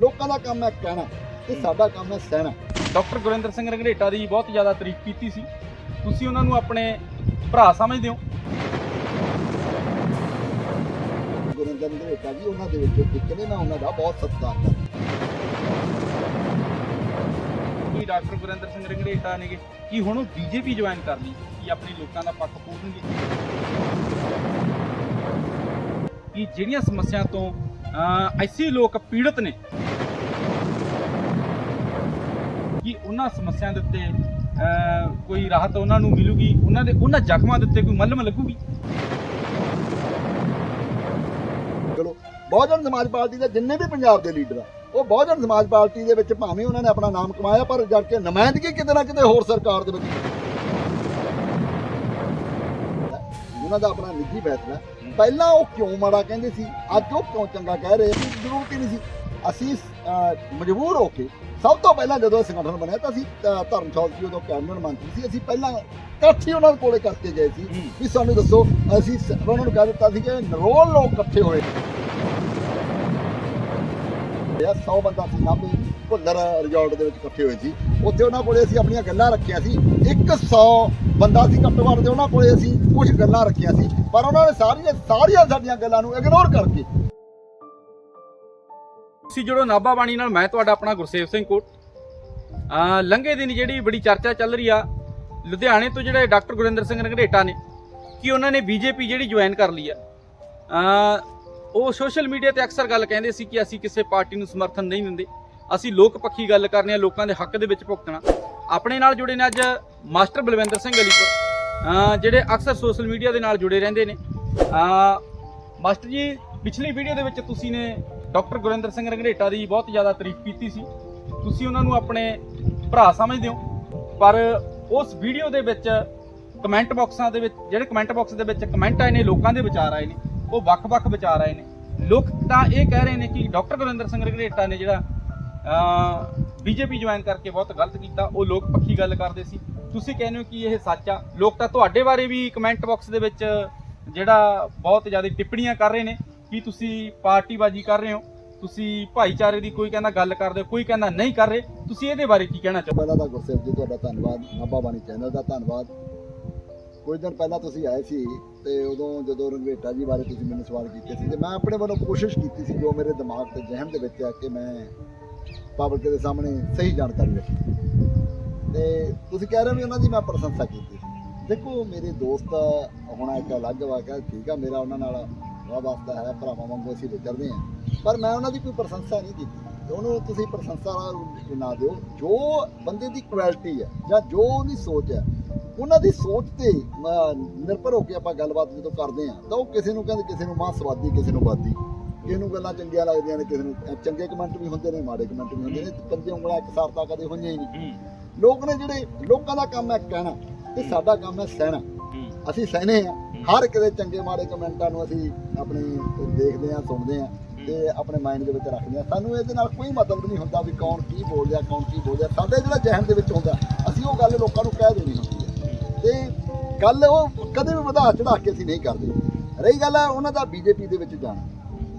ਲੋਕਾਂ ਦਾ ਕੰਮ ਹੈ ਕਹਿਣਾ ਤੇ ਸਾਡਾ ਕੰਮ ਹੈ ਸਹਿਣਾ। ਡਾਕਟਰ ਗੁਰਿੰਦਰ ਸਿੰਘ ਰੰਗਰੇਟਾ ਦੀ ਬਹੁਤ ਜ਼ਿਆਦਾ ਤਾਰੀਫ ਕੀਤੀ ਸੀ। ਤੁਸੀਂ ਉਹਨਾਂ ਨੂੰ ਆਪਣੇ ਭਰਾ ਸਮਝਦੇ ਹੋ? ਗੁਰਿੰਦਰ ਰੰਧਾਵਾ ਜੀ ਉਹਨਾਂ ਦੇ ਵਿੱਚੋਂ ਇੱਕ ਨੇ ਉਹਨਾਂ ਦਾ ਬਹੁਤ ਸਤਿਕਾਰ ਕਰਦਾ ਕਿ ਡਾਕਟਰ ਗੁਰਿੰਦਰ ਸਿੰਘ ਰੰਗਰੇਟਾ ਨੇਗੇ? ਕਿ ਹੁਣ ਉਹ ਬੀਜੇਪੀ ਜੁਆਇਨ ਕਰ ਲਈ? ਕਿ ਆਪਣੇ ਲੋਕਾਂ ਦਾ ਪੱਖ ਪੂਰਨਗੇ ਕਿ ਜਿਹੜੀਆਂ ਸਮੱਸਿਆ ਤੋਂ ਅਹ, ਐਸੀ ਲੋਕ ਪੀੜਤ ਨੇ ਕਿ ਉਹਨਾਂ ਸਮੱਸਿਆ ਦੇ ਉੱਤੇ ਕੋਈ ਰਾਹਤ ਉਹਨਾਂ ਨੂੰ ਮਿਲੂਗੀ ਉਹਨਾਂ ਦੇ ਉਹਨਾਂ ਜ਼ਖਮਾਂ ਦੇ ਉੱਤੇ ਕੋਈ ਮਲਮ ਲੱਗੂਗੀ? ਚਲੋ ਬਹੁਜਨ ਸਮਾਜ ਪਾਰਟੀ ਦੇ ਜਿੰਨੇ ਵੀ ਪੰਜਾਬ ਦੇ ਲੀਡਰ ਆ ਉਹ ਬਹੁਜਨ ਸਮਾਜ ਪਾਰਟੀ ਦੇ ਵਿੱਚ ਭਾਵੇਂ ਉਹਨਾਂ ਨੇ ਆਪਣਾ ਨਾਮ ਕਮਾਇਆ ਪਰ ਜਦ ਕੇ ਨੁਮਾਇੰਦਗੀ ਕਿਤੇ ਨਾ ਕਿਤੇ ਹੋਰ ਸਰਕਾਰ ਦੇ ਵਿੱਚ ਉਹਨਾਂ ਦਾ ਆਪਣਾ ਨਿੱਜੀ ਫੈਸਲਾ। ਪਹਿਲਾਂ ਉਹ ਕਿਉਂ ਮਾੜਾ ਕਹਿੰਦੇ ਸੀ? ਅੱਜ ਉਹ ਕਿਉਂ ਚੰਗਾ ਕਹਿ ਰਹੇ ਆ? ਜ਼ਰੂਰਤ ਹੀ ਨਹੀਂ ਸੀ। ਅਸੀਂ ਮਜਬੂਰ ਹੋ ਕੇ ਸਭ ਤੋਂ ਪਹਿਲਾਂ ਜਦੋਂ ਸੰਗਠਨ ਬਣਿਆ ਤਾਂ ਅਸੀਂ ਧਰਮਸ਼ਾਲ ਜੀ ਉਦੋਂ ਕੈਬਨਿਟ ਮੰਤਰੀ ਸੀ। ਅਸੀਂ ਪਹਿਲਾਂ ਇਕੱਠੀ ਉਹਨਾਂ ਕੋਲੇ ਕਰਕੇ ਗਏ ਸੀ ਵੀ ਸਾਨੂੰ ਦੱਸੋ ਅਸੀਂ ਉਹਨਾਂ ਨੂੰ ਕਹਿ ਦਿੱਤਾ ਸੀ ਕਿ ਨਰੋਲ ਲੋਕ ਇਕੱਠੇ ਹੋਏ। ਯਾ 100 ਬੰਦਾ ਸੀ ਨਾਭੇ ਭੁੱਲਰ ਰਿਜ਼ੋਰਟ ਦੇ ਵਿੱਚ ਇਕੱਠੇ ਹੋਏ ਸੀ। ਉੱਥੇ ਉਹਨਾਂ ਕੋਲੇ ਅਸੀਂ ਆਪਣੀਆਂ ਗੱਲਾਂ ਰੱਖੀਆਂ ਸੀ। 100 ਬੰਦਾ ਸੀ ਘੱਟੋ ਘੱਟ ਤੇ ਉਹਨਾਂ ਕੋਲੇ ਅਸੀਂ ਕੁਝ ਗੱਲਾਂ ਰੱਖੀਆਂ ਸੀ। ਪਰ ਉਹਨਾਂ ਨੇ ਸਾਰੀਆਂ ਸਾਰੀਆਂ ਸਾਡੀਆਂ ਗੱਲਾਂ ਨੂੰ ਇਗਨੋਰ ਕਰਕੇ ਤੁਸੀਂ ਜੁੜੋ ਨਾਭਾ ਬਾਣੀ ਨਾਲ, ਮੈਂ ਤੁਹਾਡਾ ਆਪਣਾ ਗੁਰਸੇਵ ਸਿੰਘ ਕੋਟ। ਅਹ ਲੰਘੇ ਦਿਨ ਜਿਹੜੀ ਬੜੀ ਚਰਚਾ ਚੱਲ ਰਹੀ ਆ, ਲੁਧਿਆਣੇ ਤੋਂ ਜਿਹੜੇ ਡਾਕਟਰ ਗੁਰਿੰਦਰ ਸਿੰਘ ਰੰਘਰੇਟਾ ਨੇ, ਕਿ ਉਹਨਾਂ ਨੇ ਬੀਜੇਪੀ ਜਿਹੜੀ ਜੁਆਇਨ ਕਰ ਲਈ ਆ। ਅਹ ਉਹ ਸੋਸ਼ਲ ਮੀਡੀਆ ਤੇ ਅਕਸਰ ਗੱਲ ਕਹਿੰਦੇ ਸੀ ਕਿ ਅਸੀਂ ਕਿਸੇ ਪਾਰਟੀ ਨੂੰ ਸਮਰਥਨ ਨਹੀਂ ਦਿੰਦੇ। ਅਸੀਂ ਲੋਕ ਪੱਖੀ ਗੱਲ ਕਰਨੇ ਆ, ਲੋਕਾਂ ਦੇ ਹੱਕ ਦੇ ਵਿੱਚ ਭੁਗਤਣਾ। ਆਪਣੇ ਨਾਲ ਜੁੜੇ ਨੇ ਅੱਜ ਮਾਸਟਰ ਬਲਵਿੰਦਰ ਸਿੰਘ ਅਲੀਪੁਰ। ਜਿਹੜੇ ਅਕਸਰ ਸੋਸ਼ਲ ਮੀਡੀਆ ਦੇ ਨਾਲ ਜੁੜੇ ਰਹਿੰਦੇ ਨੇ। ਅਹ ਮਾਸਟਰ ਜੀ, ਪਿਛਲੀ ਵੀਡੀਓ ਦੇ ਵਿੱਚ ਤੁਸੀਂ ਨੇ ਡਾਕਟਰ ਗੁਰਿੰਦਰ ਸਿੰਘ ਰੰਘਰੇਟਾ ਦੀ ਬਹੁਤ ਜ਼ਿਆਦਾ ਤਾਰੀਫ ਕੀਤੀ ਸੀ। ਤੁਸੀਂ ਉਹਨਾਂ ਨੂੰ ਆਪਣੇ ਭਰਾ ਸਮਝਦੇ ਹੋ। ਪਰ ਉਸ ਵੀਡੀਓ ਦੇ ਵਿੱਚ ਕਮੈਂਟ ਬਾਕਸਾਂ ਦੇ ਵਿੱਚ, ਜਿਹੜੇ ਕਮੈਂਟ ਬਾਕਸ ਦੇ ਵਿੱਚ ਕਮੈਂਟ ਆਏ ਨੇ, ਲੋਕਾਂ ਦੇ ਵਿਚਾਰ ਆਏ ਨੇ, ਉਹ ਵੱਖ-ਵੱਖ ਵਿਚਾਰ ਆਏ ਨੇ। ਲੋਕ ਤਾਂ ਇਹ ਕਹਿ ਰਹੇ ਨੇ ਕਿ ਡਾਕਟਰ ਗੁਰਿੰਦਰ ਸਿੰਘ ਰੰਘਰੇਟਾ ਨੇ ਜਿਹੜਾ ਬੀਜੇਪੀ ਜੁਆਇਨ ਕਰਕੇ ਬਹੁਤ ਗਲਤ ਕੀਤਾ, ਉਹ ਲੋਕ ਪੱਖੀ ਗੱਲ ਕਰਦੇ ਸੀ। ਤੁਸੀਂ ਕਹਿੰਦੇ ਹੋ ਕਿ ਇਹ ਸੱਚ ਆ। ਲੋਕ ਤਾਂ ਤੁਹਾਡੇ ਬਾਰੇ ਵੀ ਕਮੈਂਟ ਬਾਕਸ ਦੇ ਵਿੱਚ ਜਿਹੜਾ ਬਹੁਤ ਜ਼ਿਆਦਾ ਟਿੱਪਣੀਆਂ ਕਰ ਰਹੇ ਨੇ। ਕੀ ਤੁਸੀਂ ਪਾਰਟੀਬਾਜ਼ੀ ਕਰ ਰਹੇ ਹੋ? ਤੁਸੀਂ ਭਾਈਚਾਰੇ ਦੀ ਕੋਈ ਕਹਿੰਦਾ ਗੱਲ ਕਰਦੇ ਹੋ, ਕੋਈ ਕਹਿੰਦਾ ਨਹੀਂ ਕਰ ਰਹੇ, ਤੁਸੀਂ ਇਹਦੇ ਬਾਰੇ ਕੀ ਕਹਿਣਾ ਚਾਹੋ? ਪਹਿਲਾਂ ਤਾਂ ਗੁਰਸੇਵ ਜੀ, ਤੁਹਾਡਾ ਧੰਨਵਾਦ। ਨਾਭਾ ਬਾਣੀ ਚੈਨਲ ਦਾ ਧੰਨਵਾਦ। ਕੁਝ ਦਿਨ ਪਹਿਲਾਂ ਤੁਸੀਂ ਆਏ ਸੀ ਤੇ ਉਦੋਂ ਜਦੋਂ ਰੰਗਰੇਟਾ ਜੀ ਬਾਰੇ ਤੁਸੀਂ ਮੈਨੂੰ ਸਵਾਲ ਕੀਤੇ ਸੀ ਤੇ ਮੈਂ ਆਪਣੇ ਵੱਲੋਂ ਕੋਸ਼ਿਸ਼ ਕੀਤੀ ਸੀ ਜੋ ਮੇਰੇ ਦਿਮਾਗ ਤੇ ਜ਼ਿਹਨ ਦੇ ਵਿੱਚ ਆ ਕਿ ਮੈਂ ਪਬਲਿਕ ਦੇ ਸਾਹਮਣੇ ਸਹੀ ਜਾਣਕਾਰੀ ਰੱਖੀ। ਤੇ ਤੁਸੀਂ ਕਹਿ ਰਹੇ ਹੋ ਵੀ ਉਹਨਾਂ ਦੀ ਮੈਂ ਪ੍ਰਸ਼ੰਸਾ ਕੀਤੀ। ਸੀ ਦੇਖੋ, ਮੇਰੇ ਦੋਸਤ, ਹੋਣਾ ਇੱਕ ਅਲੱਗ ਵਾਕਿਆ, ਠੀਕ ਆ, ਮੇਰਾ ਉਹਨਾਂ ਨਾਲ ਵਾਹ ਵਾਸਤਾ ਹੈ ਭਰਾਵਾਂ ਵਾਂਗੂ ਅਸੀਂ ਵਿਚਰਦੇ ਹਾਂ। ਪਰ ਮੈਂ ਉਹਨਾਂ ਦੀ ਕੋਈ ਪ੍ਰਸ਼ੰਸਾ ਨਹੀਂ ਕੀਤੀ। ਉਹਨੂੰ ਤੁਸੀਂ ਪ੍ਰਸ਼ੰਸਾ ਨਾਲ ਨਾ ਦਿਓ ਜੋ ਬੰਦੇ ਦੀ ਕੁਆਲਿਟੀ ਹੈ ਜਾਂ ਜੋ ਉਹਦੀ ਸੋਚ ਹੈ ਉਹਨਾਂ ਦੀ ਸੋਚ ਤੇ ਨਿਰਭਰ ਹੋ ਕੇ ਆਪਾਂ ਗੱਲਬਾਤ ਜਦੋਂ ਕਰਦੇ ਹਾਂ ਤਾਂ ਉਹ ਕਿਸੇ ਨੂੰ ਕਹਿੰਦੇ ਕਿਸੇ ਨੂੰ ਮਾਂ ਸਵਾਦੀ ਕਿਸੇ ਨੂੰ ਬਾਦੀ। ਕਿਸੇ ਨੂੰ ਗੱਲਾਂ ਚੰਗੀਆਂ ਲੱਗਦੀਆਂ ਨੇ ਕਿਸੇ ਨੂੰ ਚੰਗੇ ਕਮੈਂਟ ਵੀ ਹੁੰਦੇ ਨੇ ਮਾੜੇ ਕਮੈਂਟ ਵੀ ਹੁੰਦੇ ਨੇ ਪੰਜੇ ਉਂਗਲਾਂ ਇੱਕ ਸਾਰਤਾ ਕਦੇ ਹੋਈਆਂ ਹੀ ਨਹੀਂ। ਲੋਕ ਨੇ ਜਿਹੜੇ ਲੋਕਾਂ ਦਾ ਕੰਮ ਹੈ ਕਹਿਣਾ ਤੇ ਸਾਡਾ ਕੰਮ ਹੈ ਸਹਿਣਾ। ਅਸੀਂ ਸਹਿਨੇ ਆ ਹਰ ਇੱਕ ਦੇ ਚੰਗੇ ਮਾੜੇ ਕਮੈਂਟਾਂ ਨੂੰ ਅਸੀਂ ਆਪਣੇ ਦੇਖਦੇ ਆ ਸੁਣਦੇ ਆ ਤੇ ਆਪਣੇ ਮਾਈਂਡ ਦੇ ਵਿੱਚ ਰੱਖਦੇ ਆ ਸਾਨੂੰ ਇਹਦੇ ਨਾਲ ਕੋਈ ਮਤਲਬ ਨਹੀਂ ਹੁੰਦਾ ਵੀ ਕੌਣ ਕੀ ਬੋਲ ਰਿਹਾ ਕੌਣ ਕੀ ਬੋਲ ਰਿਹਾ ਸਾਡੇ ਜਿਹੜਾ ਜ਼ਿਹਨ ਦੇ ਵਿੱਚ ਹੁੰਦਾ ਅਸੀਂ ਉਹ ਗੱਲ ਲੋਕਾਂ ਨੂੰ ਕਹਿ ਦੇਣੀ ਹੁੰਦੀ ਹੈ। ਤੇ ਗੱਲ ਉਹ ਕਦੇ ਵੀ ਵਧਾ ਚੜਾ ਕੇ ਅਸੀਂ ਨਹੀਂ ਕਰਦੇ। ਰਹੀ ਗੱਲ ਹੈ ਉਹਨਾਂ ਦਾ ਬੀਜੇਪੀ ਦੇ ਵਿੱਚ ਜਾਣਾ।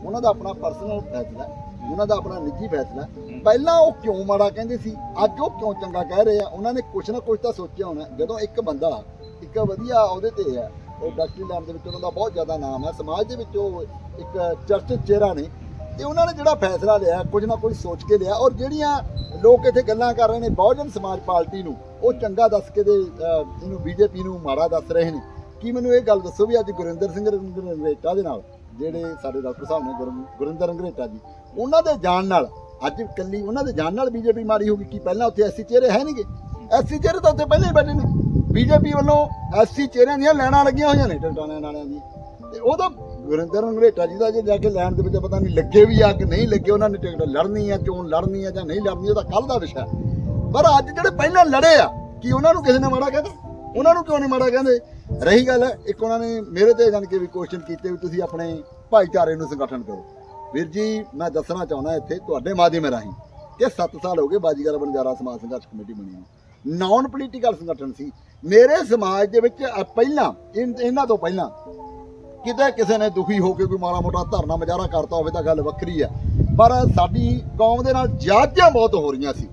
ਉਹਨਾਂ ਦਾ ਆਪਣਾ ਪਰਸਨਲ ਫੈਸਲਾ ਉਹਨਾਂ ਦਾ ਆਪਣਾ ਨਿੱਜੀ ਫੈਸਲਾ। ਪਹਿਲਾਂ ਉਹ ਕਿਉਂ ਮਾੜਾ ਕਹਿੰਦੇ ਸੀ ਅੱਜ ਉਹ ਕਿਉਂ ਚੰਗਾ ਕਹਿ ਰਹੇ ਆ? ਉਹਨਾਂ ਨੇ ਕੁਛ ਨਾ ਕੁਛ ਤਾਂ ਸੋਚਿਆ ਹੋਣਾ। ਜਦੋਂ ਇੱਕ ਬੰਦਾ ਇੱਕ ਵਧੀਆ ਉਹਦੇ ਤੇ ਹੈ ਉਹ ਡਾਕਟਰੀ ਲੈਣ ਦੇ ਵਿੱਚ ਉਹਨਾਂ ਦਾ ਬਹੁਤ ਜ਼ਿਆਦਾ ਨਾਮ ਹੈ। ਸਮਾਜ ਦੇ ਵਿੱਚ ਉਹ ਇੱਕ ਚਰਚਿਤ ਚਿਹਰਾ ਨੇ। ਤੇ ਉਹਨਾਂ ਨੇ ਜਿਹੜਾ ਫੈਸਲਾ ਲਿਆ ਕੁਝ ਨਾ ਕੁਝ ਸੋਚ ਕੇ ਲਿਆ ਔਰ ਜਿਹੜੀਆਂ ਲੋਕ ਇੱਥੇ ਗੱਲਾਂ ਕਰ ਰਹੇ ਨੇ ਬਹੁਜਨ ਸਮਾਜ ਪਾਰਟੀ ਨੂੰ ਉਹ ਚੰਗਾ ਦੱਸ ਕੇ ਦੇ ਅਹ, ਇਹਨੂੰ ਬੀਜੇਪੀ ਨੂੰ ਮਾੜਾ ਦੱਸ ਰਹੇ ਨੇ। ਕੀ ਮੈਨੂੰ ਇਹ ਗੱਲ ਦੱਸੋ ਵੀ ਅੱਜ ਗੁਰਿੰਦਰ ਸਿੰਘ ਰੰਗਰੇਟਾ ਦੇ ਨਾਲ ਜਿਹੜੇ ਸਾਡੇ ਡਾਕਟਰ ਸਾਹਿਬ ਨੇ ਗੁਰਿੰ- ਗੁਰਿੰਦਰ ਰੰਗਰੇਟਾ ਜੀ ਉਹਨਾਂ ਦੇ ਜਾਣ ਨਾਲ ਅੱਜ ਕੱਲੀ ਉਹਨਾਂ ਦੇ ਜਾਣ ਨਾਲ ਬੀਜੇਪੀ ਮਾੜੀ ਹੋਗੀ ਕੀ ਪਹਿਲਾਂ ਉੱਥੇ ਐਸੀ ਚਿਹਰੇ ਹੈ ਨਹੀਂਗੇ ਐਸੀ ਚਿਹਰੇ ਤਾਂ ਉੱਥੇ ਪਹਿਲਾਂ ਹੀ ਬੈਠੇ ਨੇ। ਬੀਜੇਪੀ ਵੱਲੋਂ ਐਸੀ ਚਿਹਰਿਆਂ ਦੀਆਂ ਲੈਣਾਂ ਲੱਗੀਆਂ ਹੋਈਆਂ ਨੇ ਟਿਕਟਾਂ ਨਾਲਿਆਂ ਦੀ। ਤੇ ਉਹ ਤਾਂ ਗੁਰਿੰਦਰ ਰੰਗਰੇਟਾ ਜੀ ਦਾ ਜੇ ਜਾ ਕੇ ਲੈਣ ਦੇ ਵਿੱਚ ਪਤਾ ਨਹੀਂ ਲੱਗੇ ਵੀ ਆ ਕਿ ਨਹੀਂ ਲੱਗੇ, ਉਹਨਾਂ ਨੇ ਟਿਕਟ ਲੜਨੀ ਆ, ਚੋਣ ਲੜਨੀ ਆ ਜਾਂ ਨਹੀਂ ਲੜਨੀ, ਉਹ ਤਾਂ ਕੱਲ ਦਾ ਵਿਸ਼ਾ ਪਰ ਅੱਜ ਜਿਹੜੇ ਪਹਿਲਾਂ ਲੜੇ ਆ, ਕਿ ਉਹਨਾਂ ਨੂੰ ਕਿਸੇ ਨੇ ਮਾੜਾ ਕਹਿੰਦਾ ਉਹਨਾਂ ਨੂੰ ਕਿਉਂ ਨਹੀਂ ਮਾੜਾ ਕਹਿੰਦੇ? ਰਹੀ ਗੱਲ ਇੱਕ ਉਹਨਾਂ ਨੇ ਮੇਰੇ ਤੇ ਜਾਣ ਕੇ ਵੀ ਕੁਐਸਚਨ ਕੀਤੇ ਵੀ ਤੁਸੀਂ ਆਪਣੇ ਭਾਈਚਾਰੇ ਨੂੰ ਸੰਗਠਨ ਕਰੋ। ਵੀਰ ਜੀ, ਮੈਂ ਦੱਸਣਾ ਚਾਹੁੰਦਾ ਇੱਥੇ, ਤੁਹਾਡੇ ਮਾਧਿਅਮ ਰਾਹੀਂ ਕਿ 7 ਸਾਲ ਹੋ ਗਏ ਬਾਜੀਗਰ ਬੰਜਾਰਾ ਸਮਾਜ ਸੰਘਰਸ਼ ਕਮੇਟੀ ਬਣੀ ਨੂੰ। ਨਾਨ ਪੋਲੀਟੀਕਲ ਸੰਗਠਨ ਸੀ। ਮੇਰੇ ਸਮਾਜ ਦੇ ਵਿੱਚ ਪਹਿਲਾਂ ਇਹਨਾਂ ਤੋਂ ਪਹਿਲਾਂ ਕਿਤੇ ਕਿਸੇ ਨੇ ਦੁਖੀ ਹੋ ਕੇ ਕੋਈ ਮਾੜਾ ਮੋਟਾ ਧਰਨਾ ਮੁਜ਼ਾਹਰਾ ਕਰਤਾ ਹੋਵੇ ਤਾਂ ਗੱਲ ਵੱਖਰੀ ਆ ਪਰ ਸਾਡੀ ਕੌਮ ਦੇ ਨਾਲ ਜਾਜਾਂ ਬਹੁਤ ਹੋ ਰਹੀਆਂ ਸੀ।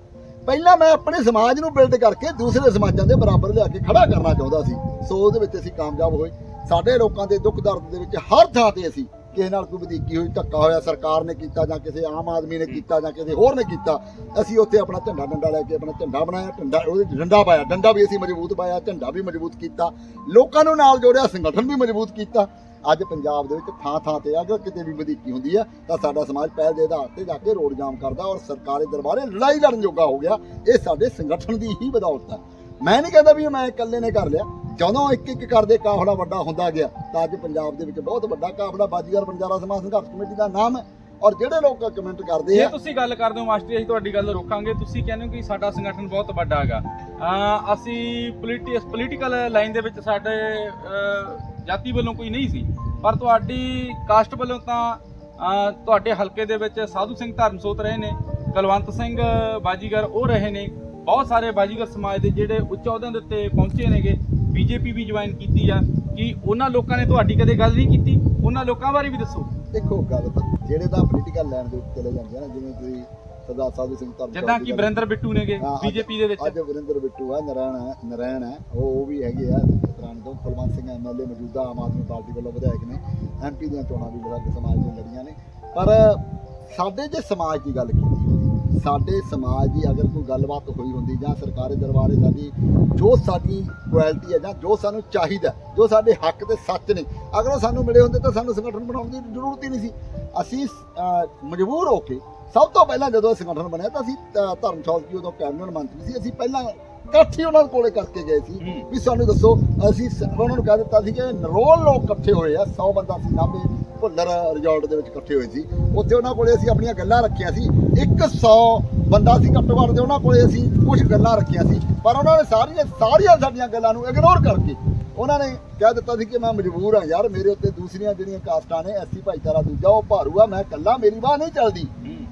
ਪਹਿਲਾਂ ਮੈਂ ਆਪਣੇ ਸਮਾਜ ਨੂੰ ਬਿਲਡ ਕਰਕੇ ਦੂਸਰੇ ਸਮਾਜਾਂ ਦੇ ਬਰਾਬਰ ਲਿਆ ਕੇ ਖੜਾ ਕਰਨਾ ਚਾਹੁੰਦਾ ਸੀ। ਸੋ ਉਹਦੇ ਵਿੱਚ ਅਸੀਂ ਕਾਮਯਾਬ ਹੋਏ। ਸਾਡੇ ਲੋਕਾਂ ਦੇ ਦੁੱਖ ਦਰਦ ਦੇ ਵਿੱਚ ਹਰ ਥਾਂ ਤੇ ਅਸੀਂ ਕਿਸੇ ਨਾਲ ਕੋਈ ਵਧੀਕੀ ਹੋਈ, ਧੱਕਾ ਹੋਇਆ, ਸਰਕਾਰ ਨੇ ਕੀਤਾ ਜਾਂ ਕਿਸੇ ਆਮ ਆਦਮੀ ਨੇ ਕੀਤਾ ਜਾਂ ਕਿਸੇ ਹੋਰ ਨੇ ਕੀਤਾ, ਅਸੀਂ ਉੱਥੇ ਆਪਣਾ ਝੰਡਾ ਡੰਡਾ ਲੈ ਕੇ ਆਪਣਾ ਝੰਡਾ ਬਣਾਇਆ, ਝੰਡਾ ਉਹਦੇ 'ਚ ਡੰਡਾ ਪਾਇਆ, ਡੰਡਾ ਵੀ ਅਸੀਂ ਮਜ਼ਬੂਤ ਪਾਇਆ, ਝੰਡਾ ਵੀ ਮਜ਼ਬੂਤ ਕੀਤਾ, ਲੋਕਾਂ ਨੂੰ ਨਾਲ ਜੋੜਿਆ, ਸੰਗਠਨ ਵੀ ਮਜ਼ਬੂਤ ਕੀਤਾ। ਅੱਜ ਪੰਜਾਬ ਦੇ ਵਿੱਚ ਥਾਂ ਥਾਂ ਤੇ ਅਗਰ ਕਿਤੇ ਵੀ ਵਧੀਕੀ ਹੁੰਦੀ ਹੈ ਤਾਂ ਸਾਡਾ ਸਮਾਜ ਪਹਿਲ ਦੇ ਆਧਾਰ ਤੇ ਜਾ ਕੇ ਰੋਡ ਜਾਮ ਕਰਦਾ ਔਰ ਸਰਕਾਰੀ ਦਰਬਾਰੇ ਲੜਾਈ ਲੜਨ ਜੋਗਾ ਹੋ ਗਿਆ। ਇਹ ਸਾਡੇ ਸੰਗਠਨ ਦੀ ਹੀ ਬਦੌਲਤ ਹੈ ਮੈਂ ਨਹੀਂ ਕਹਿੰਦਾ ਵੀ ਮੈਂ ਇਕੱਲੇ ਨੇ ਕਰ ਲਿਆ। ਜਦੋਂ ਇੱਕ ਇੱਕ ਕਰਦੇ ਕਾਫਲਾ ਵੱਡਾ ਹੁੰਦਾ ਗਿਆ ਤਾਂ ਅੱਜ ਪੰਜਾਬ ਦੇ ਵਿੱਚ ਬਹੁਤ ਵੱਡਾ ਕਾਫਲਾ ਬਾਜੀਗਰ ਬੰਜਾਰਾ ਸਮਾਜ ਸੰਘਰਸ਼ ਕਮੇਟੀ ਦਾ ਨਾਮ ਹੈ ਔਰ ਜਿਹੜੇ ਲੋਕ ਕਮੈਂਟ ਕਰਦੇ ਜੇ ਆ ਤੁਸੀਂ ਗੱਲ ਕਰਦੇ ਹੋ ਮਾਸਟਰ ਜੀ ਅਸੀਂ ਤੁਹਾਡੀ ਗੱਲ ਰੋਕਾਂਗੇ। ਤੁਸੀਂ ਕਹਿੰਦੇ ਹੋ ਕਿ ਸਾਡਾ ਸੰਗਠਨ ਬਹੁਤ ਵੱਡਾ ਹੈਗਾ। ਅਸੀਂ ਪੋਲੀਟੀਕਲ ਲਾਈਨ ਦੇ ਵਿੱਚ ਸਾਡੇ ਜਾਤੀ ਵੱਲੋਂ ਕੋਈ ਨਹੀਂ ਸੀ। ਪਰ ਤੁਹਾਡੀ ਕਾਸਟ ਵੱਲੋਂ ਤਾਂ ਤੁਹਾਡੇ ਹਲਕੇ ਦੇ ਵਿੱਚ ਸਾਧੂ ਸਿੰਘ ਧਰਮਸੋਤ ਰਹੇ ਨੇ ਕੁਲਵੰਤ ਸਿੰਘ ਬਾਜੀਗਰ ਉਹ ਰਹੇ ਨੇ। ਬਹੁਤ ਸਾਰੇ ਬਾਜੀਗਰ ਸਮਾਜ ਦੇ ਜਿਹੜੇ ਉੱਚ ਅਹੁਦਿਆਂ ਦੇ ਉੱਤੇ ਪਹੁੰਚੇ ਨੇਗੇ। ਬੀਜੇਪੀ ਵੀ ਜੁਆਇਨ ਕੀਤੀ ਆ ਕਿ ਉਹਨਾਂ ਲੋਕਾਂ ਨੇ ਤੁਹਾਡੀ ਕਦੇ ਗੱਲ ਨਹੀਂ ਕੀਤੀ? ਉਹਨਾਂ ਲੋਕਾਂ ਬਾਰੇ ਵੀ ਦੱਸੋ। ਦੇਖੋ ਗੱਲ ਤਾਂ ਜਿਹੜੇ ਤਾਂ ਪੋਲੀਟੀਕਲ ਲਾਈਨ ਦੇ ਉੱਤੇ ਚਲੇ ਜਾਂਦੇ ਆ ਨਾ ਜਿਵੇਂ ਤੁਸੀਂ ਸਰਦਾਰ ਸਾਧੂ ਸਿੰਘ ਧਰਮਸੋਤ ਜਿੱਦਾਂ ਕਿ ਵਰਿੰਦਰ ਬਿੱਟੂ ਨੇਗੇ ਬੀਜੇਪੀ ਦੇ ਵਿੱਚ। ਅੱਜ ਵਰਿੰਦਰ ਬਿੱਟੂ ਆ ਨਰੈਣ ਹੈ ਨਰੈਣ ਹੈ ਉਹ ਉਹ ਵੀ ਹੈਗੇ ਆ ਤਰਾਨ ਤੋਂ ਕੁਲਵੰਤ ਸਿੰਘ ਐਮਐਲਏ ਮੌਜੂਦਾ ਆਮ ਆਦਮੀ ਪਾਰਟੀ ਵੱਲੋਂ ਵਿਧਾਇਕ ਨੇ ਐਮਪੀ ਦੀਆਂ ਚੋਣਾਂ ਵੀ ਲੜਾ ਸਮਾਜ ਦੀਆਂ ਲੜੀਆਂ ਨੇ। ਪਰ ਸਾਡੇ ਜੇ ਸਮਾਜ ਦੀ ਗੱਲ ਕੀਤੀ ਸਾਡੇ ਸਮਾਜ ਦੀ ਅਗਰ ਕੋਈ ਗੱਲਬਾਤ ਹੋਈ ਹੁੰਦੀ ਜਾਂ ਸਰਕਾਰੀ ਦਰਬਾਰੇ ਸਾਡੀ ਜੋ ਸਾਡੀ ਕੁਆਲਿਟੀ ਹੈ ਜਾਂ ਜੋ ਸਾਨੂੰ ਚਾਹੀਦਾ ਜੋ ਸਾਡੇ ਹੱਕ ਤੇ ਸੱਚ ਨੇ ਅਗਰ ਉਹ ਸਾਨੂੰ ਮਿਲੇ ਹੁੰਦੇ ਤਾਂ ਸਾਨੂੰ ਸੰਗਠਨ ਬਣਾਉਣ ਦੀ ਜ਼ਰੂਰਤ ਹੀ ਨਹੀਂ ਸੀ ਅਸੀਂ ਮਜਬੂਰ ਹੋ ਕੇ ਸਭ ਤੋਂ ਪਹਿਲਾਂ ਜਦੋਂ ਸੰਗਠਨ ਬਣਿਆ ਤਾਂ ਅਸੀਂ ਧਰਮਸ਼ਾਲ ਜੀ ਉਦੋਂ ਕੈਬਨਿਟ ਮੰਤਰੀ ਸੀ ਅਸੀਂ ਪਹਿਲਾਂ ਇਕੱਠੇ ਉਹਨਾਂ ਕੋਲੇ ਕਰਕੇ ਗਏ ਸੀ। ਵੀ ਸਾਨੂੰ ਦੱਸੋ ਅਸੀਂ ਉਹਨਾਂ ਨੂੰ ਕਹਿ ਦਿੱਤਾ ਸੀ ਕਿ ਨਰੋਲ ਲੋਕ ਇਕੱਠੇ ਹੋਏ ਆ 100 ਬੰਦਾ ਸੀ ਨਾਭੇ ਭੁੱਲਰ ਰਿਜ਼ੋਰਟ ਦੇ ਵਿੱਚ ਇਕੱਠੇ ਹੋਏ ਸੀ। ਉੱਥੇ ਉਹਨਾਂ ਕੋਲੇ ਅਸੀਂ ਆਪਣੀਆਂ ਗੱਲਾਂ ਰੱਖੀਆਂ ਸੀ। 100 ਬੰਦਾ ਸੀ ਘੱਟੋ ਘੱਟ ਤੇ ਉਹਨਾਂ ਕੋਲੇ ਅਸੀਂ ਕੁਝ ਗੱਲਾਂ ਰੱਖੀਆਂ ਸੀ। ਪਰ ਉਹਨਾਂ ਨੇ ਸਾਰੀਆਂ ਸਾਰੀਆਂ ਸਾਡੀਆਂ ਗੱਲਾਂ ਨੂੰ ਇਗਨੋਰ ਕਰਕੇ ਉਹਨਾਂ ਨੇ ਕਹਿ ਦਿੱਤਾ ਸੀ ਕਿ ਮੈਂ ਮਜਬੂਰ ਹਾਂ ਯਾਰ ਮੇਰੇ ਉੱਤੇ ਦੂਸਰੀਆਂ ਜਿਹੜੀਆਂ ਕਾਸਟਾਂ ਨੇ ਐਸੀ ਭਾਈਚਾਰਾ ਦੂਜਾ ਉਹ ਭਾਰੂ ਆ ਮੈਂ ਇਕੱਲਾ ਮੇਰੀ ਬਾਹ ਨਹੀਂ ਚੱਲਦੀ।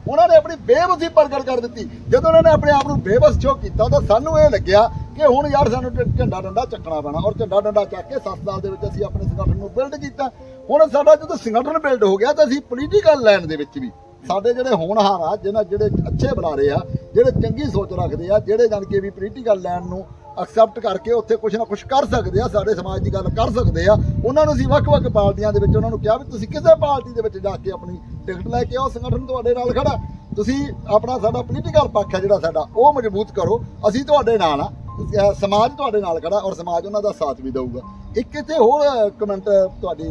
ਉਹਨਾਂ ਨੇ ਆਪਣੀ ਬੇਬਸੀ ਪ੍ਰਗਟ ਕਰ ਦਿੱਤੀ। ਜਦੋਂ ਉਹਨਾਂ ਨੇ ਆਪਣੇ ਆਪ ਨੂੰ ਬੇਬਸ ਜੋ ਕੀਤਾ ਤਾਂ ਸਾਨੂੰ ਇਹ ਲੱਗਿਆ ਕਿ ਹੁਣ ਯਾਰ ਸਾਨੂੰ ਝੰਡਾ ਡੰਡਾ ਚੱਕਣਾ ਪੈਣਾ ਔਰ ਝੰਡਾ ਡੰਡਾ ਚੱਕ ਕੇ 7 ਸਾਲ ਦੇ ਵਿੱਚ ਅਸੀਂ ਆਪਣੇ ਸੰਗਠਨ ਨੂੰ ਬਿਲਡ ਕੀਤਾ। ਹੁਣ ਸਾਡਾ ਜਦੋਂ ਸੰਗਠਨ ਬਿਲਡ ਹੋ ਗਿਆ ਤਾਂ ਅਸੀਂ ਪੋਲੀਟੀਕਲ ਲਾਈਨ ਦੇ ਵਿੱਚ ਵੀ ਸਾਡੇ ਜਿਹੜੇ ਹੋਣਹਾਰ ਆ, ਜਿਹਨਾਂ ਜਿਹੜੇ ਅੱਛੇ ਬੁਲਾਰੇ ਆ, ਜਿਹੜੇ ਚੰਗੀ ਸੋਚ ਰੱਖਦੇ ਆ, ਜਿਹੜੇ ਜਾਣ ਕੇ ਵੀ ਪੋਲੀਟੀਕਲ ਲਾਈਨ ਨੂੰ ਐਕਸੈਪਟ ਕਰਕੇ ਉੱਥੇ ਕੁਝ ਨਾ ਕੁਝ ਕਰ ਸਕਦੇ ਆ, ਸਾਡੇ ਸਮਾਜ ਦੀ ਗੱਲ ਕਰ ਸਕਦੇ ਆ, ਉਹਨਾਂ ਨੂੰ ਅਸੀਂ ਵੱਖ-ਵੱਖ ਪਾਰਟੀਆਂ ਦੇ ਵਿੱਚ ਉਹਨਾਂ ਨੂੰ ਕਿਹਾ ਵੀ ਤੁਸੀਂ ਕਿਸੇ ਪਾਰਟੀ ਦੇ ਵਿੱਚ ਜਾ ਕੇ ਆਪਣੀ ਟਿਕਟ ਲੈ ਕੇ ਆਓ, ਸੰਗਠਨ ਤੁਹਾਡੇ ਨਾਲ ਖੜਾ। ਤੁਸੀਂ ਆਪਣਾ ਸਾਡਾ ਪੋਲੀਟੀਕਲ ਪੱਖ ਹੈ ਜਿਹੜਾ ਸਾਡਾ, ਉਹ ਮਜ਼ਬੂਤ ਕਰੋ, ਅਸੀਂ ਤੁਹਾਡੇ ਨਾਲ ਆ। ਅਹ ਸਮਾਜ ਤੁਹਾਡੇ ਨਾਲ ਖੜਾ ਔਰ ਸਮਾਜ ਉਹਨਾਂ ਦਾ ਸਾਥ ਵੀ ਦਊਗਾ। ਇੱਕ ਇੱਥੇ ਹੋਰ ਕਮੈਂਟ ਤੁਹਾਡੀ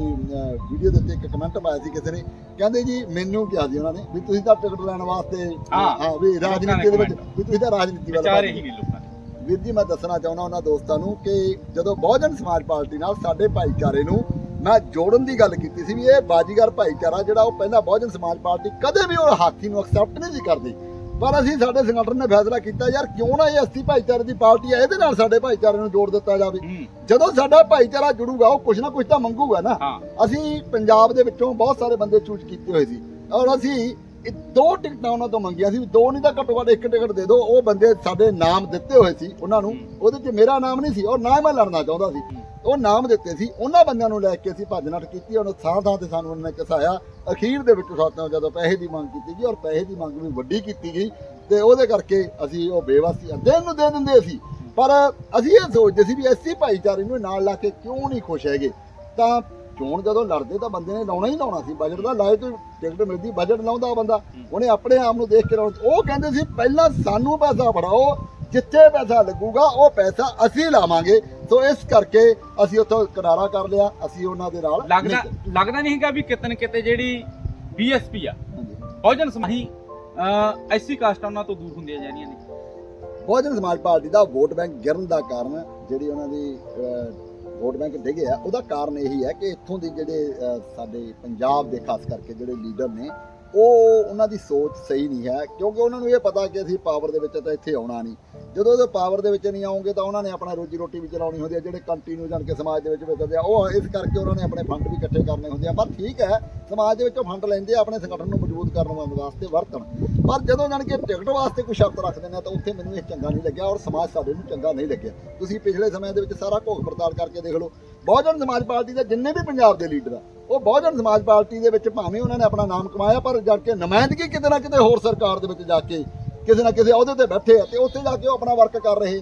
ਵੀਡੀਓ ਦੇ ਉੱਤੇ ਇੱਕ ਕਮੈਂਟ ਪਾਇਆ ਸੀ ਕਿਸੇ ਨੇ। ਕਹਿੰਦੇ ਜੀ ਮੈਨੂੰ ਕਿਹਾ ਸੀ ਉਹਨਾਂ ਨੇ ਵੀ ਤੁਸੀਂ ਤਾਂ ਟਿਕਟ ਲੈਣ ਵਾਸਤੇ ਹਾਂ, ਹਾਂ ਵੀ ਰਾਜਨੀਤੀ ਦੇ ਵਿੱਚ ਵੀ ਤੁਸੀਂ ਤਾਂ ਰਾਜਨੀਤੀ ਵੱਲ ਵਿਚਾਰ ਭੱਜ ਇਹੀ ਗਏ। ਨੇ ਲੋਕਾਂ ਦੇ। ਵੀਰ ਜੀ ਮੈਂ ਦੱਸਣਾ ਚਾਹੁੰਦਾ ਉਹਨਾਂ ਦੋਸਤਾਂ ਨੂੰ ਕਿ ਜਦੋਂ ਬਹੁਜਨ ਸਮਾਜ ਪਾਰਟੀ ਨਾਲ ਸਾਡੇ ਭਾਈਚਾਰੇ ਨੂੰ ਮੈਂ ਜੋੜਨ ਦੀ ਗੱਲ ਕੀਤੀ ਸੀ ਵੀ ਇਹ ਬਾਜੀਗਰ ਭਾਈਚਾਰਾ ਜਿਹੜਾ ਉਹ ਪਹਿਲਾਂ ਬਹੁਜਨ ਸਮਾਜ ਪਾਰਟੀ ਕਦੇ ਵੀ ਉਹ ਹਾਥੀ ਨੂੰ ਐਕਸੈਪਟ ਨਹੀਂ ਸੀ ਕਰਦੀ। ਪਰ ਅਸੀਂ ਸਾਡੇ ਸੰਗਠਨ ਨੇ ਫੈਸਲਾ ਕੀਤਾ ਯਾਰ ਕਿਉਂ ਨਾ ਇਹ ਅਸਤੀ ਭਾਈਚਾਰੇ ਦੀ ਪਾਰਟੀ ਹੈ ਇਹਦੇ ਨਾਲ ਸਾਡੇ ਭਾਈਚਾਰੇ ਨੂੰ ਜੋੜ ਦਿੱਤਾ ਜਾਵੇ। ਜਦੋਂ ਸਾਡਾ ਭਾਈਚਾਰਾ ਜੁੜੂਗਾ ਉਹ ਕੁਝ ਨਾ ਕੁਝ ਤਾਂ ਮੰਗੂਗਾ ਨਾ। ਅਸੀਂ ਪੰਜਾਬ ਦੇ ਵਿੱਚੋਂ ਬਹੁਤ ਸਾਰੇ ਬੰਦੇ ਚੂਜ਼ ਕੀਤੇ ਹੋਏ ਸੀ। ਔਰ ਅਸੀਂ ਇਹ ਦੋ ਟਿਕਟਾਂ ਉਹਨਾਂ ਤੋਂ ਮੰਗੀਆਂ ਸੀ ਦੋ ਨਹੀਂ ਤਾਂ ਘੱਟੋ ਘੱਟ ਇੱਕ ਟਿਕਟ ਦੇ ਦਿਓ। ਉਹ ਬੰਦੇ ਸਾਡੇ ਨਾਮ ਦਿੱਤੇ ਹੋਏ ਸੀ ਉਹਨਾਂ ਨੂੰ। ਉਹਦੇ 'ਚ ਮੇਰਾ ਨਾਮ ਨਹੀਂ ਸੀ ਔਰ ਨਾ ਮੈਂ ਲੜਨਾ ਚਾਹੁੰਦਾ ਸੀ। ਉਹ ਨਾਮ ਦਿੱਤੇ ਸੀ, ਉਹਨਾਂ ਬੰਦਿਆਂ ਨੂੰ ਲੈ ਕੇ ਅਸੀਂ ਭੱਜ ਨੱਠ ਕੀਤੀ, ਉਹਨੂੰ ਥਾਂ ਥਾਂ ਤੇ ਸਾਨੂੰ ਉਹਨਾਂ ਨੇ ਕਸਾਇਆ। ਅਖੀਰ ਦੇ ਵਿੱਚ ਸਾਥੋਂ ਜਦੋਂ ਪੈਸੇ ਦੀ ਮੰਗ ਕੀਤੀ ਗਈ ਔਰ ਪੈਸੇ ਦੀ ਮੰਗ ਵੀ ਵੱਡੀ ਕੀਤੀ ਗਈ, ਤੇ ਉਹਦੇ ਕਰਕੇ ਅਸੀਂ ਉਹ ਬੇਵਸੀ ਦਿਨ ਨੂੰ ਦੇ ਦਿੰਦੇ ਸੀ। ਪਰ ਅਸੀਂ ਇਹ ਸੋਚਦੇ ਸੀ ਵੀ ਐਸੀ ਭਾਈਚਾਰੇ ਨੂੰ ਨਾਲ ਲਾ ਕੇ ਕਿਉਂ ਨਹੀਂ ਖੁਸ਼ ਹੈਗੇ? ਤਾਂ ਚੋਣ ਜਦੋਂ ਲੜਦੇ ਤਾਂ ਬੰਦੇ ਨੇ ਲਾਉਣਾ ਹੀ ਲਾਉਣਾ ਸੀ ਬਜਟ ਦਾ ਲਾਏ ਤੋਂ ਟਿਕਟ ਮਿਲਦੀ ਬਜਟ ਲਾਉਂਦਾ ਬੰਦਾ। ਉਹਨੇ ਆਪਣੇ ਆਪ ਨੂੰ ਦੇਖ ਕੇ ਲਾਉਣਾ ਉਹ ਕਹਿੰਦੇ ਸੀ, ਪਹਿਲਾਂ ਸਾਨੂੰ ਪੈਸਾ ਫੜਾਓ ਜਿੱਥੇ ਪੈਸਾ ਲੱਗੂਗਾ ਉਹ ਪੈਸਾ ਅਸੀਂ ਲਾਵਾਂਗੇ ਸੋ ਇਸ ਕਰਕੇ ਅਸੀਂ ਉੱਥੋਂ ਕਿਨਾਰਾ ਕਰ ਲਿਆ ਅਸੀਂ ਉਹਨਾਂ ਦੇ ਨਾਲ ਲੱਗਦਾ ਲੱਗਦਾ ਨਹੀਂ ਹੈਗਾ ਵੀ ਕਿਤੇ ਨਾ ਕਿਤੇ ਜਿਹੜੀ ਬੀਐਸਪੀ ਆ ਹਾਂਜੀ। ਬਹੁਜਨ ਸਮਾਹੀ ਐਸੀ ਕਾਸਟਾਂ ਉਹਨਾਂ ਤੋਂ ਦੂਰ ਹੁੰਦੀਆਂ ਜਾਣੀਆਂ ਨੇ ਬਹੁਜਨ ਸਮਾਜ ਪਾਰਟੀ ਦਾ ਵੋਟ ਬੈਂਕ ਗਿਰਨ ਦਾ ਕਾਰਨ ਜਿਹੜੀ ਉਹਨਾਂ ਦੀ ਵੋਟ ਬੈਂਕ ਡਿੱਗਿਆ ਉਹਦਾ ਕਾਰਨ ਇਹੀ ਹੈ ਕਿ ਇੱਥੋਂ ਦੇ ਜਿਹੜੇ ਸਾਡੇ ਪੰਜਾਬ ਦੇ ਖਾਸ ਕਰਕੇ ਜਿਹੜੇ ਲੀਡਰ ਨੇ ਉਹ ਉਹਨਾਂ ਦੀ ਸੋਚ ਸਹੀ ਨਹੀਂ ਹੈ, ਕਿਉਂਕਿ ਉਹਨਾਂ ਨੂੰ ਇਹ ਪਤਾ ਕਿ ਅਸੀਂ ਪਾਵਰ ਦੇ ਵਿੱਚ ਤਾਂ ਇੱਥੇ ਆਉਣਾ ਨਹੀਂ। ਜਦੋਂ ਉਹ ਪਾਵਰ ਦੇ ਵਿੱਚ ਨਹੀਂ ਆਉਂਗੇ ਤਾਂ ਉਹਨਾਂ ਨੇ ਆਪਣਾ ਰੋਜੀ ਰੋਟੀ ਵੀ ਚਲਾਉਣੀ ਹੁੰਦੀ ਹੈ, ਜਿਹੜੇ ਕੰਟੀਨਿਊ ਜਾਣ ਕੇ ਸਮਾਜ ਦੇ ਵਿੱਚ ਵਿਕਦੇ ਆ, ਉਹ ਇਸ ਕਰਕੇ ਉਹਨਾਂ ਨੇ ਆਪਣੇ ਫੰਡ ਵੀ ਇਕੱਠੇ ਕਰਨੇ ਹੁੰਦੇ ਆ। ਪਰ ਠੀਕ ਹੈ, ਸਮਾਜ ਦੇ ਵਿੱਚੋਂ ਫੰਡ ਲੈਂਦੇ ਆ, ਆਪਣੇ ਸੰਗਠਨ ਨੂੰ ਮਜ਼ਬੂਤ ਕਰਨ ਵਾਸਤੇ ਵਰਤਣ। ਪਰ ਜਦੋਂ ਜਾਣ ਕੇ ਟਿਕਟ ਵਾਸਤੇ ਕੋਈ ਸ਼ਰਤ ਰੱਖ ਦਿੰਦੇ ਨੇ ਤਾਂ ਉੱਥੇ ਮੈਨੂੰ ਇਹ ਚੰਗਾ ਨਹੀਂ ਲੱਗਿਆ ਔਰ ਸਮਾਜ ਸਾਡੇ ਨੂੰ ਚੰਗਾ ਨਹੀਂ ਲੱਗਿਆ। ਤੁਸੀਂ ਪਿਛਲੇ ਸਮੇਂ ਦੇ ਵਿੱਚ ਸਾਰਾ ਘੋਖ ਪੜਤਾਲ ਕਰਕੇ ਦੇਖ ਲਓ ਬਹੁਜਨ ਸਮਾਜ ਪਾਰਟੀ ਦੇ ਜਿੰਨੇ ਵੀ ਪੰਜਾਬ ਦੇ ਲੀਡਰ ਆ ਉਹ ਬਹੁਜਨ ਸਮਾਜ ਪਾਰਟੀ ਦੇ ਵਿੱਚ ਭਾਵੇਂ ਉਹਨਾਂ ਨੇ ਆਪਣਾ ਨਾਮ ਕਮਾਇਆ ਪਰ ਜਦ ਕੇ ਨੁਮਾਇੰਦਗੀ ਕਿਤੇ ਨਾ ਕਿਤੇ ਹੋਰ ਸਰਕਾਰ ਦੇ ਵਿੱਚ ਜਾ ਕੇ ਕਿਸੇ ਨਾ ਕਿਸੇ ਅਹੁਦੇ ਤੇ ਬੈਠੇ ਆ ਤੇ ਉੱਥੇ ਜਾ ਕੇ ਉਹ ਆਪਣਾ ਵਰਕ ਕਰ ਰਹੇ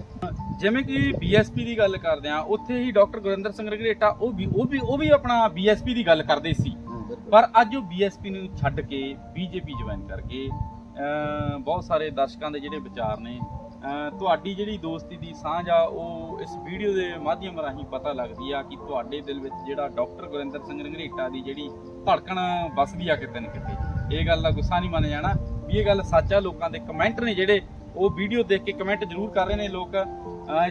ਜਿਵੇਂ ਕਿ ਬੀਐਸਪੀ ਦੀ ਗੱਲ ਕਰਦੇ ਆ ਉੱਥੇ ਹੀ ਡਾਕਟਰ ਗੁਰਿੰਦਰ ਸਿੰਘ ਰਘੜੇਟਾ ਉਹ ਵੀ ਉਹ ਵੀ ਉਹ ਵੀ ਆਪਣਾ ਬੀਐਸਪੀ ਦੀ ਗੱਲ ਕਰਦੇ ਸੀ। ਪਰ ਅੱਜ ਉਹ ਬੀਐਸਪੀ ਨੂੰ ਛੱਡ ਕੇ ਬੀਜੇਪੀ ਜੁਆਇਨ ਕਰ ਗਏ ਅਮ ਬਹੁਤ ਸਾਰੇ ਦਰਸ਼ਕਾਂ ਦੇ ਜਿਹੜੇ ਵਿਚਾਰ ਨੇ ਤੁਹਾਡੀ ਜਿਹੜੀ ਦੋਸਤੀ ਦੀ ਸਾਂਝ ਆ, ਉਹ ਇਸ ਵੀਡੀਓ ਦੇ ਮਾਧਿਅਮ ਰਾਹੀਂ ਪਤਾ ਲੱਗਦੀ ਆ ਕਿ ਤੁਹਾਡੇ ਦਿਲ ਵਿੱਚ ਜਿਹੜਾ ਡਾਕਟਰ ਗੁਰਿੰਦਰ ਸਿੰਘ ਰੰਗਰੇਟਾ ਦੀ ਜਿਹੜੀ ਧੜਕਣ ਵੱਸਦੀ ਆ ਕਿਤੇ ਨਾ ਕਿਤੇ। ਇਹ ਗੱਲ ਦਾ ਗੁੱਸਾ ਨਹੀਂ ਮੰਨ ਜਾਣਾ। ਵੀ ਇਹ ਗੱਲ ਸੱਚ ਆ, ਲੋਕਾਂ ਦੇ ਕਮੈਂਟ ਨੇ ਜਿਹੜੇ ਉਹ ਵੀਡੀਓ ਦੇਖ ਕੇ ਕਮੈਂਟ ਜ਼ਰੂਰ ਕਰ ਰਹੇ ਨੇ ਲੋਕ।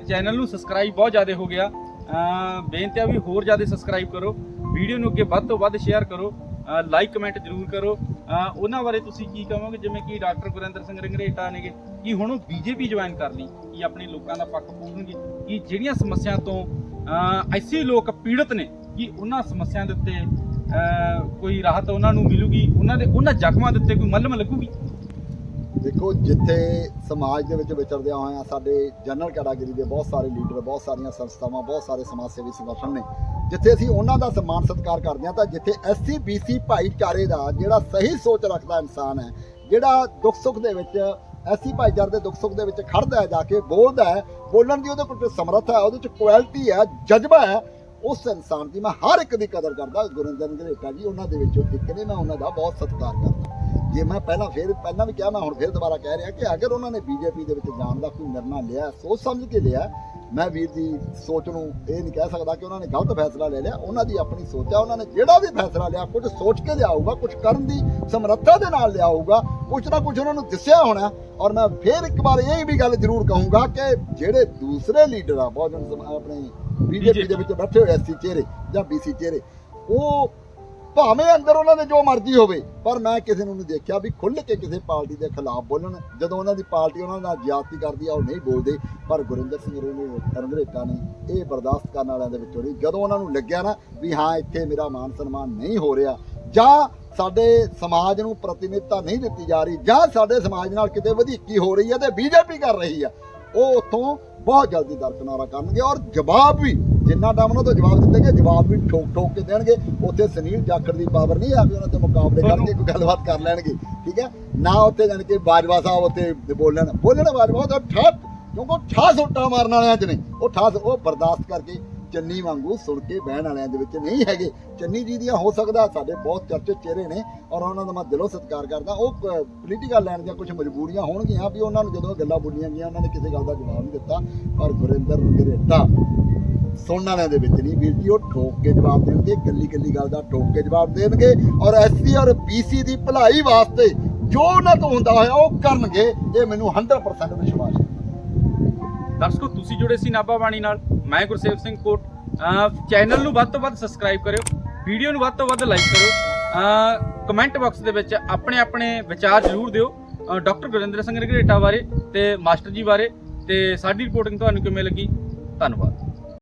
ਚੈਨਲ ਨੂੰ ਸਬਸਕ੍ਰਾਈਬ ਬਹੁਤ ਜ਼ਿਆਦਾ ਹੋ ਗਿਆ। ਬੇਨਤੀ ਆ ਵੀ ਹੋਰ ਜ਼ਿਆਦਾ ਸਬਸਕ੍ਰਾਈਬ ਕਰੋ। ਵੀਡੀਓ ਨੂੰ ਅੱਗੇ ਵੱਧ ਤੋਂ ਵੱਧ ਸ਼ੇਅਰ ਕਰੋ। ਲਾਈਕ ਕਮੈਂਟ ਜ਼ਰੂਰ ਕਰੋ। ਉਹਨਾਂ ਬਾਰੇ ਤੁਸੀਂ ਕੀ ਕਹੋਗੇ? ਜਿਵੇਂ ਕਿ ਡਾਕਟਰ ਗੁਰਿੰਦਰ ਸਿੰਘ ਰੰਗਰੇਟਾ ਨੇਗੇ। ਕਿ ਹੁਣ ਉਹ ਬੀਜੇਪੀ ਜੁਆਇਨ ਕਰ ਲਈ? ਕਿ ਆਪਣੇ ਲੋਕਾਂ ਦਾ ਪੱਖ ਪੂਰਨਗੇ? ਕਿ ਜਿਹੜੀਆਂ ਸਮੱਸਿਆ ਤੋਂ ਐਸੇ ਲੋਕ ਪੀੜਤ ਨੇ, ਕਿ ਉਹਨਾਂ ਸਮੱਸਿਆ ਦੇ ਉੱਤੇ ਕੋਈ ਰਾਹਤ ਉਹਨਾਂ ਨੂੰ ਮਿਲੂਗੀ? ਉਹਨਾਂ ਦੇ, ਉਹਨਾਂ ਜ਼ਖਮਾਂ ਦੇ ਉੱਤੇ ਕੋਈ ਮਲਮ ਲੱਗੂਗੀ? ਦੇਖੋ, ਜਿੱਥੇ ਸਮਾਜ ਦੇ ਵਿੱਚ ਵਿਚਰਦਿਆਂ ਹੋਇਆਂ ਸਾਡੇ ਜਨਰਲ ਕੈਟਾਗਰੀ ਦੇ ਬਹੁਤ ਸਾਰੇ ਲੀਡਰ ਬਹੁਤ ਸਾਰੀਆਂ ਸੰਸਥਾਵਾਂ, ਬਹੁਤ ਸਾਰੇ ਸਮਾਜ ਸੇਵੀ ਸੰਗਠਨ ਨੇ, ਜਿੱਥੇ ਅਸੀਂ ਉਹਨਾਂ ਦਾ ਸਨਮਾਨ ਸਤਿਕਾਰ ਕਰਦੇ ਹਾਂ, ਤਾਂ ਜਿੱਥੇ ਐਸਸੀ ਬੀਸੀ ਭਾਈਚਾਰੇ ਦਾ ਜਿਹੜਾ ਸਹੀ ਸੋਚ ਰੱਖਦਾ ਇਨਸਾਨ ਹੈ, ਜਿਹੜਾ ਦੁੱਖ ਸੁੱਖ ਦੇ ਵਿੱਚ ਐਸੀ ਭਾਈਚਾਰੇ ਦੇ ਦੁੱਖ ਸੁੱਖ ਦੇ ਵਿੱਚ ਖੜਦਾ ਹੈ, ਜਾ ਕੇ ਬੋਲਦਾ ਹੈ, ਬੋਲਣ ਦੀ ਉਹਦੇ ਕੋਲ ਸਮਰੱਥਾ ਹੈ, ਉਹਦੇ ਚ ਕੁਆਲਿਟੀ ਹੈ, ਜਜ਼ਬਾ ਹੈ, ਉਸ ਇਨਸਾਨ ਦੀ ਮੈਂ ਹਰ ਇੱਕ ਦੀ ਕਦਰ ਕਰਦਾ ਗੁਰਿੰਦਰ ਗਰੇਟਾ ਜੀ, ਉਹਨਾਂ ਦੇ ਵਿੱਚੋਂ ਇੱਕ ਨੇ ਮੈਂ ਉਹਨਾਂ ਦਾ ਬਹੁਤ ਸਤਿਕਾਰ ਕਰਦਾ। ਜੇ ਮੈਂ ਪਹਿਲਾਂ ਫੇਰ ਪਹਿਲਾਂ ਵੀ ਕਿਹਾ ਮੈਂ ਹੁਣ ਫੇਰ ਦੁਬਾਰਾ ਕਹਿ ਰਿਹਾ ਕਿ ਅਗਰ ਉਹਨਾਂ ਨੇ ਬੀਜੇਪੀ ਦੇ ਵਿੱਚ ਜਾਣ ਦਾ ਕੋਈ ਨਿਰਣਾ ਲਿਆ ਸੋਚ ਸਮਝ ਕੇ ਲਿਆ ਮੈਂ ਵੀਰ ਦੀ ਸੋਚ ਨੂੰ ਇਹ ਨਹੀਂ ਕਹਿ ਸਕਦਾ ਕਿ ਉਹਨਾਂ ਨੇ ਗਲਤ ਫੈਸਲਾ ਲੈ ਲਿਆ ਉਹਨਾਂ ਦੀ ਆਪਣੀ ਸੋਚ ਆ ਉਹਨਾਂ ਨੇ ਜਿਹੜਾ ਵੀ ਫੈਸਲਾ ਲਿਆ ਕੁਝ ਸੋਚ ਕੇ ਲਿਆਊਗਾ ਕੁਝ ਕਰਨ ਦੀ ਸਮਰੱਥਾ ਦੇ ਨਾਲ ਲਿਆਊਗਾ ਕੁਝ ਨਾ ਕੁਝ ਉਹਨਾਂ ਨੂੰ ਦੱਸਿਆ ਹੋਣਾ। ਔਰ ਮੈਂ ਫੇਰ ਇੱਕ ਵਾਰ ਇਹ ਵੀ ਗੱਲ ਜ਼ਰੂਰ ਕਹੂੰਗਾ ਕਿ ਜਿਹੜੇ ਦੂਸਰੇ ਲੀਡਰ ਆ ਸਮ- ਆਪਣੇ ਬੀਜੇਪੀ ਦੇ ਵਿੱਚ ਬੈਠੇ ਹੋਏ ਐਸਸੀ ਚਿਹਰੇ ਜਾਂ ਬੀਸੀ ਚਿਹਰੇ ਉਹ ਭਾਵੇਂ ਅੰਦਰ ਉਹਨਾਂ ਦੇ ਜੋ ਮਰਜ਼ੀ ਹੋਵੇ, ਪਰ ਮੈਂ ਕਿਸੇ ਨੂੰ ਨਹੀਂ ਦੇਖਿਆ ਵੀ ਖੁੱਲ੍ਹ ਕੇ ਕਿਸੇ ਪਾਰਟੀ ਦੇ ਖਿਲਾਫ ਬੋਲਣ। ਜਦੋਂ ਉਹਨਾਂ ਦੀ ਪਾਰਟੀ ਉਹਨਾਂ ਨਾਲ ਜ਼ਿਆਦਤੀ ਕਰਦੀ ਆ, ਉਹ ਨਹੀਂ ਬੋਲਦੇ। ਪਰ ਗੁਰਿੰਦਰ ਸਿੰਘ ਰੰਗਰੇਟਾ ਨੇ ਇਹ ਬਰਦਾਸ਼ਤ ਕਰਨ ਵਾਲਿਆਂ ਦੇ ਵਿੱਚੋਂ ਨਹੀਂ, ਜਦੋਂ ਉਹਨਾਂ ਨੂੰ ਲੱਗਿਆ ਨਾ ਵੀ ਹਾਂ, ਇੱਥੇ ਮੇਰਾ ਮਾਨ ਸਨਮਾਨ ਨਹੀਂ ਹੋ ਰਿਹਾ, ਜਾਂ ਸਾਡੇ ਸਮਾਜ ਨੂੰ ਪ੍ਰਤੀਨਿਧਤਾ ਨਹੀਂ ਦਿੱਤੀ ਜਾ ਰਹੀ, ਜਾਂ ਸਾਡੇ ਸਮਾਜ ਨਾਲ ਕਿਤੇ ਵਧੀਕੀ ਹੋ ਰਹੀ ਹੈ ਤੇ ਬੀਜੇਪੀ ਕਰ ਰਹੀ ਆ ਉਹ ਉੱਥੋਂ ਬਹੁਤ ਜਲਦੀ ਦਰਕਨਾਰਾ ਕਰਨਗੇ ਔਰ ਜਵਾਬ ਵੀ ਜਿੰਨਾ ਟਾਈਮ ਉਹਨਾਂ ਤੋਂ ਜਵਾਬ ਦਿੱਤੇ ਗਏ ਜਵਾਬ ਵੀ ਠੋਕ ਠੋਕ ਕੇ ਦੇਣਗੇ। ਉੱਥੇ ਸੁਨੀਲ ਜਾਖੜ ਦੀ ਪਾਵਰ ਨਹੀਂ ਆ ਵੀ ਉਹਨਾਂ ਤੇ ਮੁਕਾਬਲੇ ਕਰਕੇ ਕੋਈ ਗੱਲਬਾਤ ਕਰ ਲੈਣਗੇ। ਠੀਕ ਹੈ? ਨਾ ਉੱਥੇ ਜਾਣ ਕੇ ਬਾਜਵਾ ਸਾਹਿਬ ਉੱਥੇ ਬੋਲਣ। ਬੋਲਣ ਬਾਜਵਾ ਤਾਂ ਠੱਟ ਕਿਉਂਕਿ ਉਹ ਠਾ ਸੋਟਾ ਮਾਰਨ ਵਾਲਿਆਂ 'ਚ ਨੇ। ਉਹ ਠਾ ਉਹ ਬਰਦਾਸ਼ਤ ਕਰਕੇ ਚੰਨੀ ਵਾਂਗੂ ਸੁਣ ਕੇ ਬਹਿਣ ਵਾਲਿਆਂ ਦੇ ਵਿੱਚ ਨਹੀਂ ਹੈਗੇ। ਚੰਨੀ ਜੀ ਦੀਆਂ ਹੋ ਸਕਦਾ ਸਾਡੇ ਬਹੁਤ ਚਰਚਿਤ ਚਿਹਰੇ ਨੇ ਔਰ ਉਹਨਾਂ ਦਾ ਮੈਂ ਦਿਲੋਂ ਸਤਿਕਾਰ ਕਰਦਾ। ਉਹ ਪੋਲੀਟੀਕਲ ਲਾਈਨ ਦੀਆਂ ਕੁਝ ਮਜਬੂਰੀਆਂ ਹੋਣਗੀਆਂ ਵੀ ਉਹਨਾਂ ਨੂੰ ਜਦੋਂ ਗੱਲਾਂ ਬੋਲੀਆਂ ਗਈਆਂ ਉਹਨਾਂ ਨੇ ਕਿਸੇ ਗੱਲ ਦਾ ਜਵਾਬ ਨਹੀਂ ਦਿੱਤਾ। ਪਰ ਗੁਰਿੰਦਰ ਗਰੇਟਾ ਸੁਣਨ ਵਾਲਿਆਂ ਦੇ ਵਿੱਚ ਨਹੀਂ। ਵੀਰ ਜੀ, ਉਹ ਠੋਕ ਕੇ ਜਵਾਬ ਦੇਣਗੇ ਕੱਲੀ ਕੱਲੀ ਗੱਲ ਦਾ ਠੋਕ ਕੇ ਜਵਾਬ ਦੇਣਗੇ ਔਰ ਐਸਸੀ ਔਰ ਬੀਸੀ ਦੀ ਭਲਾਈ ਵਾਸਤੇ ਜੋ ਉਹਨਾਂ ਤੋਂ ਹੁੰਦਾ ਹੋਇਆ ਉਹ ਕਰਨਗੇ, ਇਹ ਮੈਨੂੰ 100% ਵਿਸ਼ਵਾਸ ਹੈ। ਦਰਸ਼ਕੋ, ਤੁਸੀਂ ਜੁੜੇ ਸੀ ਨਾਭਾ ਬਾਣੀ ਨਾਲ। ਮੈਂ ਗੁਰਸੇਵ ਸਿੰਘ ਕੋਟ। ਚੈਨਲ ਨੂੰ ਵੱਧ ਤੋਂ ਵੱਧ ਸਬਸਕ੍ਰਾਈਬ ਕਰਿਓ, ਵੀਡੀਓ ਨੂੰ ਵੱਧ ਤੋਂ ਵੱਧ ਲਾਈਕ ਕਰੋ ਕਮੈਂਟ ਬਾਕਸ ਦੇ ਵਿੱਚ ਆਪਣੇ ਆਪਣੇ ਵਿਚਾਰ ਜ਼ਰੂਰ ਦਿਓ। ਡਾਕਟਰ ਗੁਰਿੰਦਰ ਸਿੰਘ ਰਘਰੇਟਾ ਬਾਰੇ ਤੇ ਮਾਸਟਰ ਜੀ ਬਾਰੇ ਤੇ ਸਾਡੀ ਰਿਪੋਰਟਿੰਗ ਤੁਹਾਨੂੰ ਕਿਵੇਂ ਲੱਗੀ? ਧੰਨਵਾਦ।